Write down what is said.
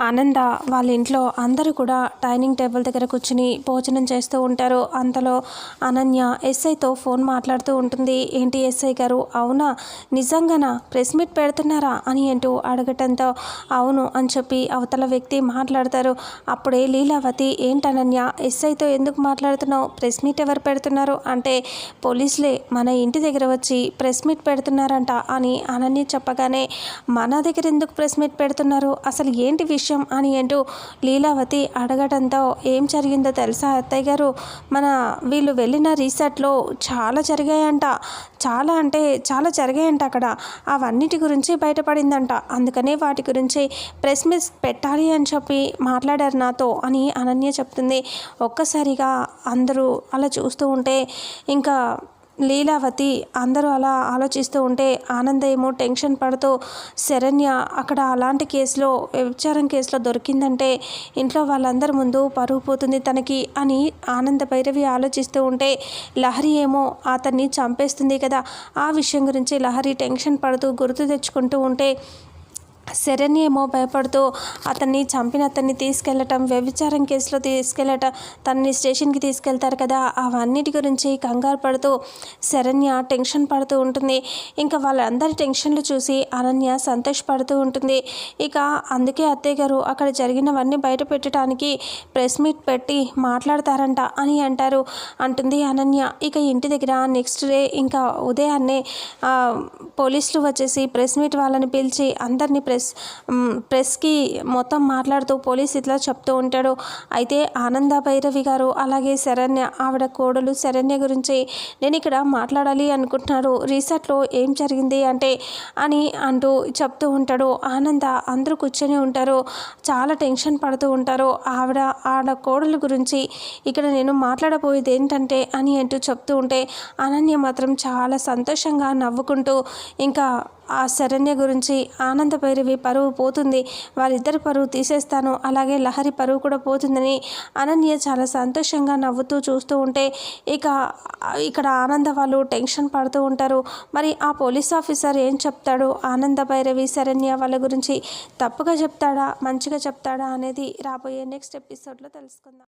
ఆనంద వాళ్ళ ఇంట్లో అందరూ కూడా డైనింగ్ టేబుల్ దగ్గర కూర్చుని భోజనం చేస్తూ ఉంటారు. అంతలో అనన్య ఎస్ఐతో ఫోన్ మాట్లాడుతూ ఉంటుంది. ఏంటి ఎస్ఐ గారు? అవునా? నిజంగానా? ప్రెస్ మీట్ పెడుతున్నారా? అని అంటూ అడగటంతో అవును అని చెప్పి అవతల వ్యక్తి మాట్లాడతారు. అప్పుడే లీలావతి ఏంటనన్య ఎస్ఐతో ఎందుకు మాట్లాడుతున్నావు? ప్రెస్ మీట్ ఎవరు పెడుతున్నారు? అంటే పోలీసులే మన ఇంటి దగ్గర వచ్చి ప్రెస్ మీట్ పెడుతున్నారంట అని అనన్య చెప్పగానే మన దగ్గర ఎందుకు ప్రెస్ మీట్ పెడుతున్నారు? అసలు ఏంటి విషయం? అని అంటూ లీలావతి అడగడంతో ఏం జరిగిందో తెలుసా అత్తయ్య గారు? మన వీళ్ళు వెళ్ళిన రీసెర్ట్లో చాలా జరిగాయంట. చాలా అంటే చాలా జరిగాయంట అక్కడ. అవన్నిటి గురించి బయటపడిందంట. అందుకనే వాటి గురించి ప్రెస్ మీట్ పెట్టాలి అని చెప్పి మాట్లాడారు నాతో అని అనన్య చెప్తుంది. ఒక్కసారిగా అందరూ అలా చూస్తూ ఉంటే ఇంకా లీలావతి అందరూ అలా ఆలోచిస్తూ ఉంటే ఆనంద ఏమో టెన్షన్ పడుతూ శరణ్య అక్కడ అలాంటి కేసులో వ్యభిచారం కేసులో దొరికిందంటే ఇంట్లో వాళ్ళందరి ముందు పరుగు పోతుంది తనకి అని ఆనంద భైరవి ఆలోచిస్తూ ఉంటే లహరి ఏమో అతన్ని చంపేస్తుంది కదా. ఆ విషయం గురించి లహరి టెన్షన్ పడుతూ గుర్తు తెచ్చుకుంటూ ఉంటే శరణ్ ఏమో భయపడుతూ అతన్ని చంపిన అతన్ని తీసుకెళ్ళటం వ్యభిచారం కేసులో తీసుకెళ్ళటం తనని స్టేషన్కి తీసుకెళ్తారు కదా అవన్నిటి గురించి కంగారు పడుతూ శరణ్య టెన్షన్ పడుతూ ఉంటుంది. ఇంకా వాళ్ళందరి టెన్షన్లు చూసి అనన్య సంతోషపడుతూ ఉంటుంది. ఇక అందుకే అత్తయ్య గారు అక్కడ జరిగినవన్నీ బయట పెట్టడానికి ప్రెస్ మీట్ పెట్టి మాట్లాడతారంట అని అంటారు అంటుంది అనన్య. ఇక ఇంటి దగ్గర నెక్స్ట్ డే ఇంకా ఉదయాన్నే పోలీసులు వచ్చేసి ప్రెస్ మీట్ వాళ్ళని పిలిచి అందరినీ ప్రెస్ ప్రెస్కి మొత్తం మాట్లాడుతూ పోలీస్ ఇట్లా చెప్తూ ఉంటాడు. అయితే ఆనంద భైరవి గారు అలాగే శరణ్య ఆవిడ కోడలు శరణ్య గురించి నేను ఇక్కడ మాట్లాడాలి అనుకుంటున్నారు. రీసెర్ట్లో ఏం జరిగింది అంటే అని అంటూ చెప్తూ ఉంటాడు. ఆనంద అందరూ కూర్చొని ఉంటారు. చాలా టెన్షన్ పడుతూ ఉంటారు. ఆవిడ ఆడ కోడలు గురించి ఇక్కడ నేను మాట్లాడబోయేది ఏంటంటే అని అంటూ చెప్తూ ఉంటే అనన్య మాత్రం చాలా సంతోషంగా నవ్వుకుంటూ ఇంకా ఆ శరణ్య గురించి ఆనంద భైరవి పరువు పోతుంది. వారిద్దరి పరువు తీసేస్తాను. అలాగే లహరి పరువు కూడా పోతుందని అనన్య చాలా సంతోషంగా నవ్వుతూ చూస్తూ ఉంటే ఇక ఇక్కడ ఆనంద వాళ్ళు టెన్షన్ పడుతూ ఉంటారు. మరి ఆ పోలీస్ ఆఫీసర్ ఏం చెప్తాడు? ఆనంద భైరవి శరణ్య వాళ్ళ గురించి తప్పుగా చెప్తాడా? మంచిగా చెప్తాడా? అనేది రాబోయే నెక్స్ట్ ఎపిసోడ్లో తెలుసుకుందాం.